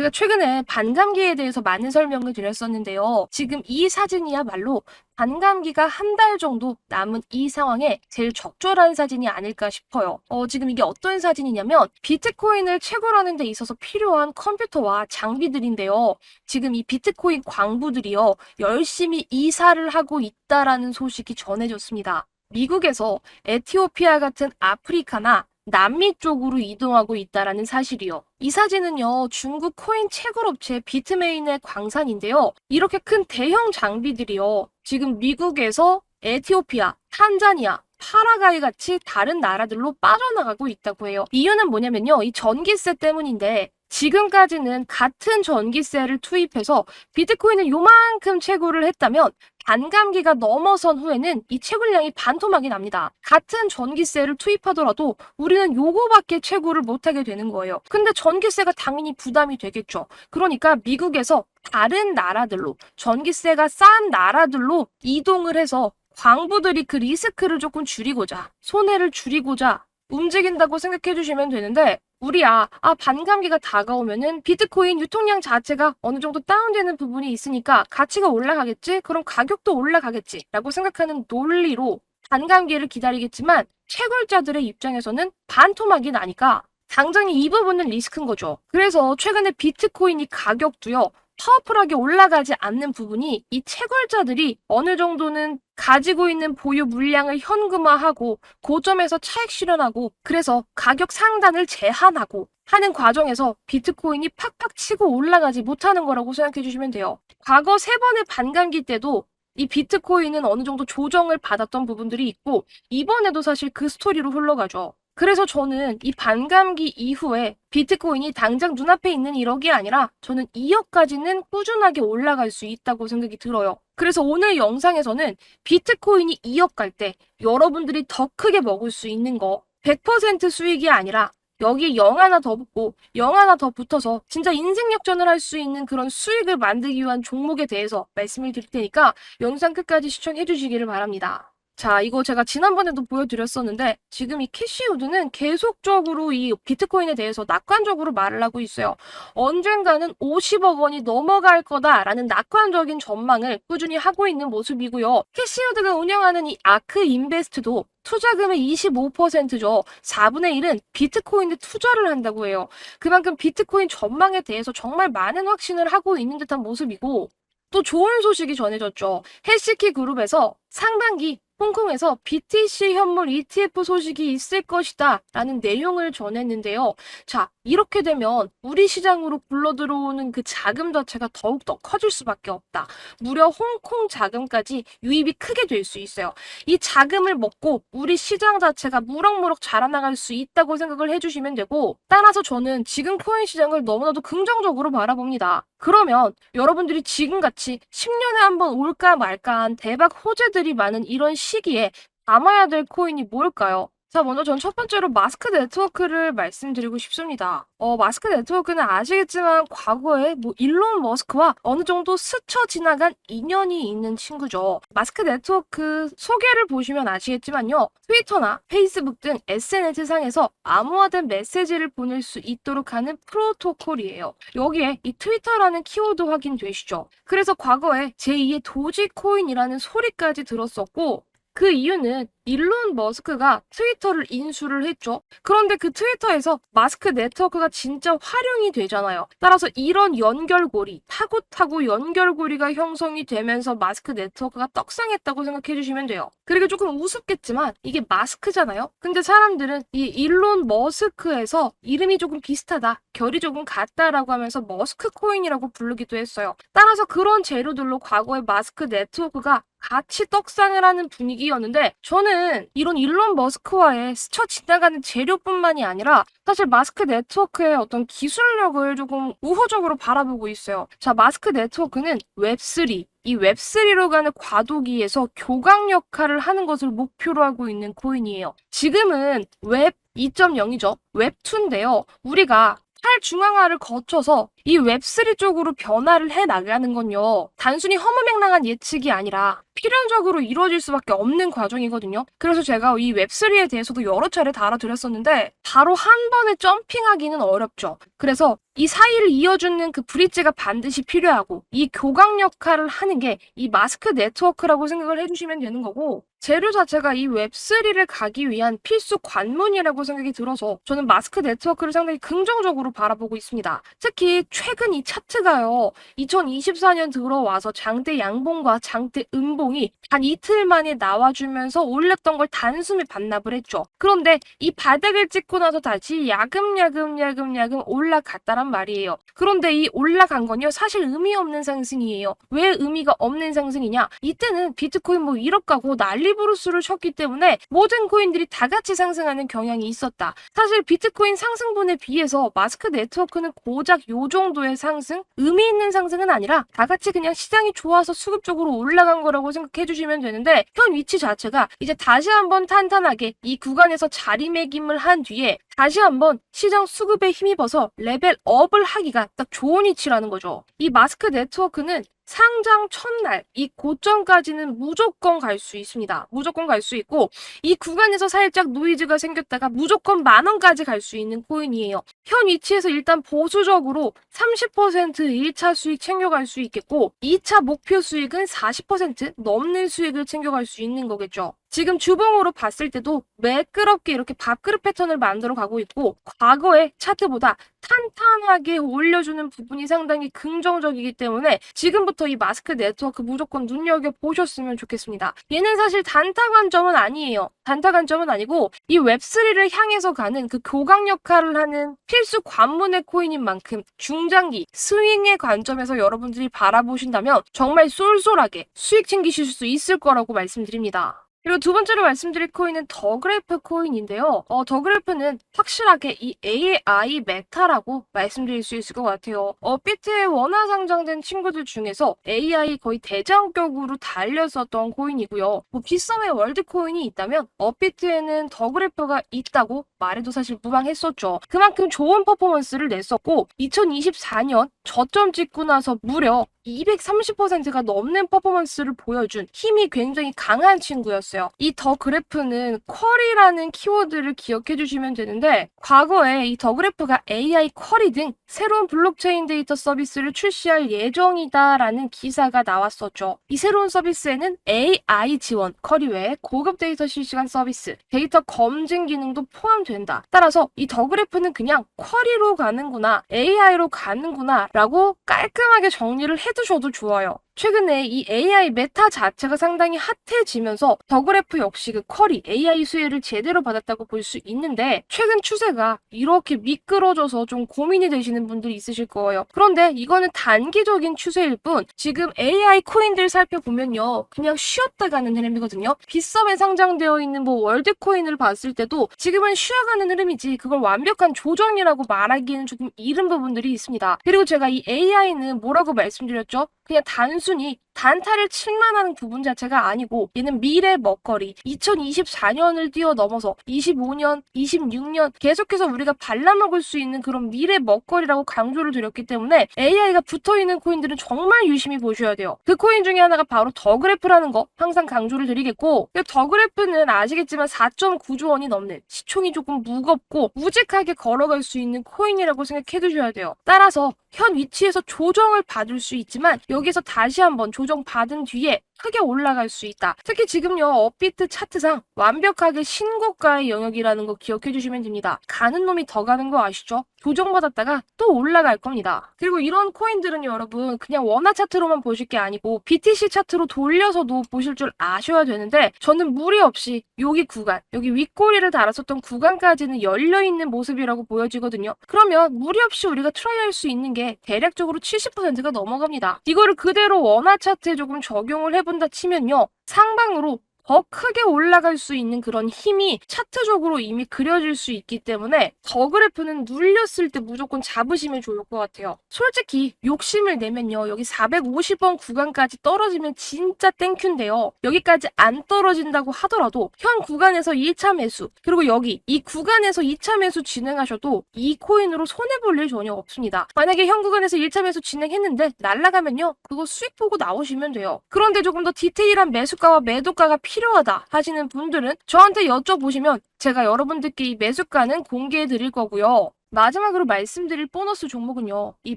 제가 최근에 반감기에 대해서 많은 설명을 드렸었는데요. 지금 이 사진이야말로 반감기가 한 달 정도 남은 이 상황에 제일 적절한 사진이 아닐까 싶어요. 어, 지금 이게 어떤 사진이냐면 비트코인을 채굴하는 데 있어서 필요한 컴퓨터와 장비들인데요. 지금 이 비트코인 광부들이요. 열심히 이사를 하고 있다라는 소식이 전해졌습니다. 미국에서 에티오피아 같은 아프리카나 남미 쪽으로 이동하고 있다라는 사실이요. 이 사진은요, 중국 코인 채굴 업체 비트메인의 광산인데요. 이렇게 큰 대형 장비들이요. 지금 미국에서 에티오피아, 탄자니아, 파라과이 같이 다른 나라들로 빠져나가고 있다고 해요. 이유는 뭐냐면요. 이 전기세 때문인데 지금까지는 같은 전기세를 투입해서 비트코인을 요만큼 채굴을 했다면 반감기가 넘어선 후에는 이 채굴량이 반토막이 납니다. 같은 전기세를 투입하더라도 우리는 요거밖에 채굴을 못하게 되는 거예요. 근데 전기세가 당연히 부담이 되겠죠. 그러니까 미국에서 다른 나라들로 전기세가 싼 나라들로 이동을 해서 광부들이 그 리스크를 조금 줄이고자 손해를 줄이고자 움직인다고 생각해 주시면 되는데 우리야 아 반감기가 다가오면은 비트코인 유통량 자체가 어느 정도 다운되는 부분이 있으니까 가치가 올라가겠지 그럼 가격도 올라가겠지 라고 생각하는 논리로 반감기를 기다리겠지만 채굴자들의 입장에서는 반토막이 나니까 당장 이 부분은 리스크인 거죠. 그래서 최근에 비트코인이 가격도요 파워풀하게 올라가지 않는 부분이 이 채굴자들이 어느 정도는 가지고 있는 보유 물량을 현금화하고 고점에서 차익 실현하고 그래서 가격 상단을 제한하고 하는 과정에서 비트코인이 팍팍 치고 올라가지 못하는 거라고 생각해 주시면 돼요. 과거 세 번의 반감기 때도 이 비트코인은 어느 정도 조정을 받았던 부분들이 있고 이번에도 사실 그 스토리로 흘러가죠. 그래서 저는 이 반감기 이후에 비트코인이 당장 눈앞에 있는 1억이 아니라 저는 2억까지는 꾸준하게 올라갈 수 있다고 생각이 들어요. 그래서 오늘 영상에서는 비트코인이 2억 갈 때 여러분들이 더 크게 먹을 수 있는 거 100% 수익이 아니라 여기에 0 하나 더 붙고 0 하나 더 붙어서 진짜 인생 역전을 할 수 있는 그런 수익을 만들기 위한 종목에 대해서 말씀을 드릴 테니까 영상 끝까지 시청해 주시기를 바랍니다. 자, 이거 제가 지난번에도 보여드렸었는데 지금 이 캐시우드는 계속적으로 이 비트코인에 대해서 낙관적으로 말을 하고 있어요. 언젠가는 50억 원이 넘어갈 거다라는 낙관적인 전망을 꾸준히 하고 있는 모습이고요. 캐시우드가 운영하는 이 아크 인베스트도 투자금의 25%죠. 4분의 1은 비트코인에 투자를 한다고 해요. 그만큼 비트코인 전망에 대해서 정말 많은 확신을 하고 있는 듯한 모습이고 또 좋은 소식이 전해졌죠. 해시키 그룹에서 상반기 홍콩에서 BTC 현물 ETF 소식이 있을 것이다 라는 내용을 전했는데요. 자, 이렇게 되면 우리 시장으로 굴러 들어오는 그 자금 자체가 더욱더 커질 수밖에 없다. 무려 홍콩 자금까지 유입이 크게 될 수 있어요. 이 자금을 먹고 우리 시장 자체가 무럭무럭 자라나갈 수 있다고 생각을 해주시면 되고 따라서 저는 지금 코인 시장을 너무나도 긍정적으로 바라봅니다. 그러면 여러분들이 지금같이 10년에 한 번 올까 말까한 대박 호재들이 많은 이런 시기에 담아야 될 코인이 뭘까요? 자, 먼저 전 첫 번째로 마스크 네트워크를 말씀드리고 싶습니다. 어, 마스크 네트워크는 아시겠지만 과거에 뭐 일론 머스크와 어느 정도 스쳐 지나간 인연이 있는 친구죠. 마스크 네트워크 소개를 보시면 아시겠지만요. 트위터나 페이스북 등 SNS상에서 암호화된 메시지를 보낼 수 있도록 하는 프로토콜이에요. 여기에 이 트위터라는 키워드 확인되시죠? 그래서 과거에 제2의 도지코인이라는 소리까지 들었었고 그 이유는 일론 머스크가 트위터를 인수를 했죠. 그런데 그 트위터에서 마스크 네트워크가 진짜 활용이 되잖아요. 따라서 이런 연결고리, 타고타고 연결고리가 형성이 되면서 마스크 네트워크가 떡상했다고 생각해 주시면 돼요. 그리고 조금 우습겠지만 이게 마스크잖아요. 근데 사람들은 이 일론 머스크에서 이름이 조금 비슷하다, 결이 조금 같다라고 하면서 머스크 코인이라고 부르기도 했어요. 따라서 그런 재료들로 과거의 마스크 네트워크가 같이 떡상을 하는 분위기였는데 저는 이런 일론 머스크와의 스쳐 지나가는 재료뿐만이 아니라 사실 마스크 네트워크의 어떤 기술력을 조금 우호적으로 바라보고 있어요. 자, 마스크 네트워크는 웹3, 이 웹3로 가는 과도기에서 교각 역할을 하는 것을 목표로 하고 있는 코인이에요. 지금은 웹 2.0이죠. 웹2인데요. 우리가 탈중앙화를 거쳐서 이 웹3 쪽으로 변화를 해 나가는 건요. 단순히 허무맹랑한 예측이 아니라 필연적으로 이루어질 수밖에 없는 과정이거든요. 그래서 제가 이 웹3에 대해서도 여러 차례 달아드렸었는데 바로 한 번에 점핑하기는 어렵죠. 그래서 이 사이를 이어주는 그 브릿지가 반드시 필요하고 이 교각 역할을 하는 게 이 마스크 네트워크라고 생각을 해주시면 되는 거고 재료 자체가 이 웹3를 가기 위한 필수 관문이라고 생각이 들어서 저는 마스크 네트워크를 상당히 긍정적으로 바라보고 있습니다. 특히 최근 이 차트가요. 2024년 들어와서 장대 양봉과 장대 음봉 이 단 이틀 만에 나와주면서 올렸던 걸 단숨에 반납을 했죠. 그런데 이 바닥을 찍고 나서 다시 야금야금 야금야금 올라갔다란 말이에요. 그런데 이 올라간 건요 사실 의미 없는 상승이에요. 왜 의미가 없는 상승이냐? 이때는 비트코인 뭐 1억 가고 난리 부르스를 쳤기 때문에 모든 코인들이 다 같이 상승하는 경향이 있었다. 사실 비트코인 상승분에 비해서 마스크 네트워크는 고작 요 정도의 상승, 의미 있는 상승은 아니라 다 같이 그냥 시장이 좋아서 수급적으로 올라간 거라고 생각해 주시면 되는데 현 위치 자체가 이제 다시 한번 탄탄하게 이 구간에서 자리매김을 한 뒤에 다시 한번 시장 수급에 힘입어서 레벨업을 하기가 딱 좋은 위치라는 거죠. 이 마스크 네트워크는 상장 첫날 이 고점까지는 무조건 갈 수 있습니다. 무조건 갈 수 있고 이 구간에서 살짝 노이즈가 생겼다가 무조건 만 원까지 갈 수 있는 코인이에요. 현 위치에서 일단 보수적으로 30% 1차 수익 챙겨갈 수 있겠고 2차 목표 수익은 40% 넘는 수익을 챙겨갈 수 있는 거겠죠. 지금 주봉으로 봤을 때도 매끄럽게 이렇게 밥그릇 패턴을 만들어 가고 있고 과거의 차트보다 탄탄하게 올려주는 부분이 상당히 긍정적이기 때문에 지금부터 이 마스크 네트워크 무조건 눈여겨 보셨으면 좋겠습니다. 얘는 사실 단타 관점은 아니에요. 단타 관점은 아니고 이 웹3를 향해서 가는 그 교각 역할을 하는 필수 관문의 코인인 만큼 중장기 스윙의 관점에서 여러분들이 바라보신다면 정말 쏠쏠하게 수익 챙기실 수 있을 거라고 말씀드립니다. 그리고 두 번째로 말씀드릴 코인은 더그래프 코인인데요. 어, 더그래프는 확실하게 이 AI 메타라고 말씀드릴 수 있을 것 같아요. 어, 비트에 원화 상장된 친구들 중에서 AI 거의 대장격으로 달렸었던 코인이고요. 뭐 비썸의 월드 코인이 있다면 업비트에는 더그래프가 있다고 말해도 사실 무방했었죠. 그만큼 좋은 퍼포먼스를 냈었고 2024년 저점 찍고 나서 무려 230%가 넘는 퍼포먼스를 보여준 힘이 굉장히 강한 친구였 어요. 이 더 그래프는 쿼리라는 키워드를 기억해 주시면 되는데 과거에 이 더 그래프가 AI 쿼리 등 새로운 블록체인 데이터 서비스를 출시할 예정이다라는 기사가 나왔었죠. 이 새로운 서비스에는 AI 지원, 쿼리 외에 고급 데이터 실시간 서비스, 데이터 검증 기능도 포함된다. 따라서 이 더 그래프는 그냥 쿼리로 가는구나, AI로 가는구나 라고 깔끔하게 정리를 해두셔도 좋아요. 최근에 이 AI 메타 자체가 상당히 핫해지면서 더그래프 역시 그 쿼리 AI 수혜를 제대로 받았다고 볼 수 있는데 최근 추세가 이렇게 미끄러져서 좀 고민이 되시는 분들이 있으실 거예요. 그런데 이거는 단기적인 추세일 뿐 지금 AI 코인들 살펴보면요. 그냥 쉬었다 가는 흐름이거든요. 빗썸에 상장되어 있는 뭐 월드 코인을 봤을 때도 지금은 쉬어가는 흐름이지 그걸 완벽한 조정이라고 말하기에는 조금 이른 부분들이 있습니다. 그리고 제가 이 AI는 뭐라고 말씀드렸죠? 그냥 단순히 단타를 칠만하는 부분 자체가 아니고 얘는 미래 먹거리 2024년을 뛰어넘어서 25년, 26년 계속해서 우리가 발라먹을 수 있는 그런 미래 먹거리라고 강조를 드렸기 때문에 AI가 붙어있는 코인들은 정말 유심히 보셔야 돼요. 그 코인 중에 하나가 바로 더그래프라는 거 항상 강조를 드리겠고 더그래프는 아시겠지만 4.9조 원이 넘는 시총이 조금 무겁고 우직하게 걸어갈 수 있는 코인이라고 생각해 두셔야 돼요. 따라서 현 위치에서 조정을 받을 수 있지만 여기서 다시 한번 조정 받은 뒤에 크게 올라갈 수 있다. 특히 지금요 업비트 차트상 완벽하게 신고가의 영역이라는 거 기억해 주시면 됩니다. 가는 놈이 더 가는 거 아시죠? 조정받았다가 또 올라갈 겁니다. 그리고 이런 코인들은 여러분 그냥 원화 차트로만 보실 게 아니고 BTC 차트로 돌려서도 보실 줄 아셔야 되는데 저는 무리 없이 여기 구간 여기 윗꼬리를 달았었던 구간까지는 열려 있는 모습이라고 보여지거든요. 그러면 무리 없이 우리가 트라이할 수 있는 게 대략적으로 70%가 넘어갑니다. 이거를 그대로 원화 차트에 조금 적용을 해 본다 치면요 상방으로 더 크게 올라갈 수 있는 그런 힘이 차트적으로 이미 그려질 수 있기 때문에 더 그래프는 눌렸을 때 무조건 잡으시면 좋을 것 같아요. 솔직히 욕심을 내면요. 여기 450원 구간까지 떨어지면 진짜 땡큐인데요. 여기까지 안 떨어진다고 하더라도 현 구간에서 1차 매수 그리고 여기 이 구간에서 2차 매수 진행하셔도 이 코인으로 손해볼 일 전혀 없습니다. 만약에 현 구간에서 1차 매수 진행했는데 날라가면요. 그거 수익 보고 나오시면 돼요. 그런데 조금 더 디테일한 매수가와 매도가가 필요 하다 하시는 분들은 저한테 여쭤보시면 제가 여러분들께 이 매수가는 공개해 드릴 거고요. 마지막으로 말씀드릴 보너스 종목은요. 이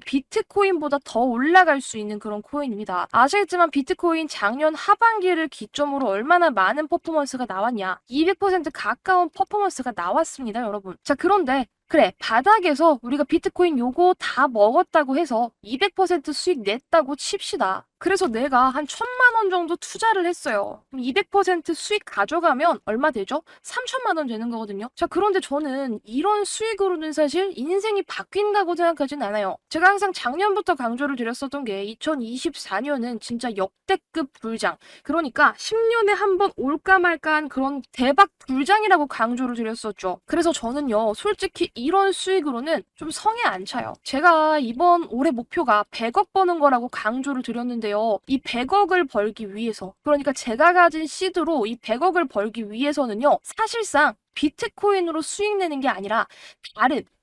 비트코인보다 더 올라갈 수 있는 그런 코인입니다. 아시겠지만 비트코인 작년 하반기를 기점으로 얼마나 많은 퍼포먼스가 나왔냐. 200% 가까운 퍼포먼스가 나왔습니다, 여러분. 자, 그런데 그래, 바닥에서 우리가 비트코인 요거 다 먹었다고 해서 200% 수익 냈다고 칩시다. 그래서 내가 한 천만 원 정도 투자를 했어요. 그럼 200% 수익 가져가면 얼마 되죠? 3천만 원 되는 거거든요. 자, 그런데 저는 이런 수익으로는 사실 인생이 바뀐다고 생각하진 않아요. 제가 항상 작년부터 강조를 드렸었던 게 2024년은 진짜 역대급 불장. 그러니까 10년에 한 번 올까 말까한 그런 대박 불장이라고 강조를 드렸었죠. 그래서 저는요, 솔직히 이런 수익으로는 좀 성에 안 차요. 제가 이번 올해 목표가 100억 버는 거라고 강조를 드렸는데요. 이 100억을 벌기 위해서, 그러니까 제가 가진 시드로 이 100억을 벌기 위해서는요, 사실상 비트코인으로 수익 내는 게 아니라 다른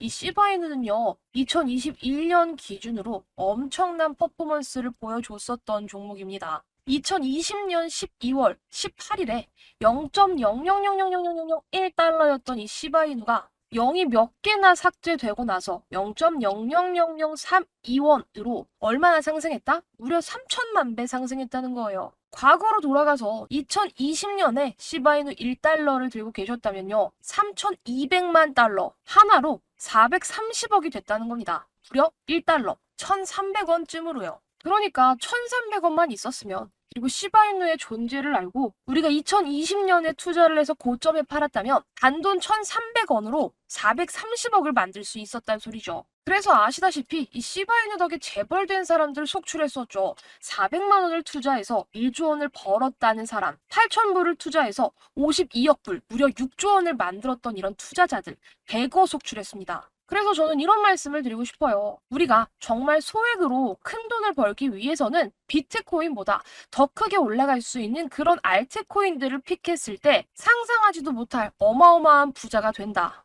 이 시바이는요, 2021년 기준으로 엄청난 퍼포먼스를 보여줬었던 종목입니다. 2020년 12월 18일에 0.000000001달러였던 이 시바이누가 0이 몇 개나 삭제되고 나서 0.000032원으로 얼마나 상승했다? 무려 3천만 배 상승했다는 거예요. 과거로 돌아가서 2020년에 시바이누 1달러를 들고 계셨다면요. 3,200만 달러 하나로 430억이 됐다는 겁니다. 무려 1달러 1,300원쯤으로요. 그러니까 1,300원만 있었으면 그리고 시바이누의 존재를 알고 우리가 2020년에 투자를 해서 고점에 팔았다면 단돈 1,300원으로 430억을 만들 수 있었단 소리죠. 그래서 아시다시피 이 시바이누 덕에 재벌된 사람들 속출했었죠. 400만 원을 투자해서 1조 원을 벌었다는 사람, 8천 불을 투자해서 52억 불, 무려 6조 원을 만들었던 이런 투자자들 100억 속출했습니다. 그래서 저는 이런 말씀을 드리고 싶어요. 우리가 정말 소액으로 큰 돈을 벌기 위해서는 비트코인보다 더 크게 올라갈 수 있는 그런 알트코인들을 픽했을 때 상상하지도 못할 어마어마한 부자가 된다.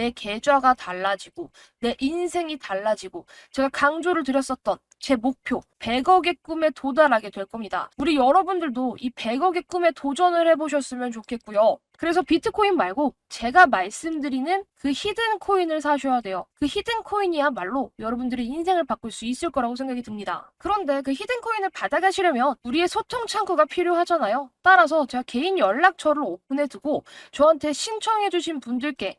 내 계좌가 달라지고 내 인생이 달라지고 제가 강조를 드렸었던 제 목표 100억의 꿈에 도달하게 될 겁니다. 우리 여러분들도 이 100억의 꿈에 도전을 해보셨으면 좋겠고요. 그래서 비트코인 말고 제가 말씀드리는 그 히든 코인을 사셔야 돼요. 그 히든 코인이야말로 여러분들의 인생을 바꿀 수 있을 거라고 생각이 듭니다. 그런데 그 히든 코인을 받아가시려면 우리의 소통 창구가 필요하잖아요. 따라서 제가 개인 연락처를 오픈해 두고 저한테 신청해 주신 분들께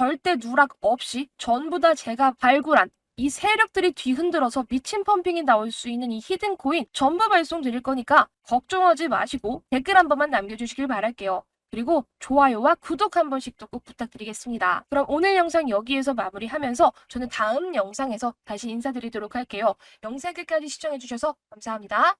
절대 누락 없이 전부 다 제가 발굴한 이 세력들이 뒤흔들어서 미친 펌핑이 나올 수 있는 이 히든 코인 전부 발송 드릴 거니까 걱정하지 마시고 댓글 한 번만 남겨주시길 바랄게요. 그리고 좋아요와 구독 한 번씩도 꼭 부탁드리겠습니다. 그럼 오늘 영상 여기에서 마무리하면서 저는 다음 영상에서 다시 인사드리도록 할게요. 영상 끝까지 시청해주셔서 감사합니다.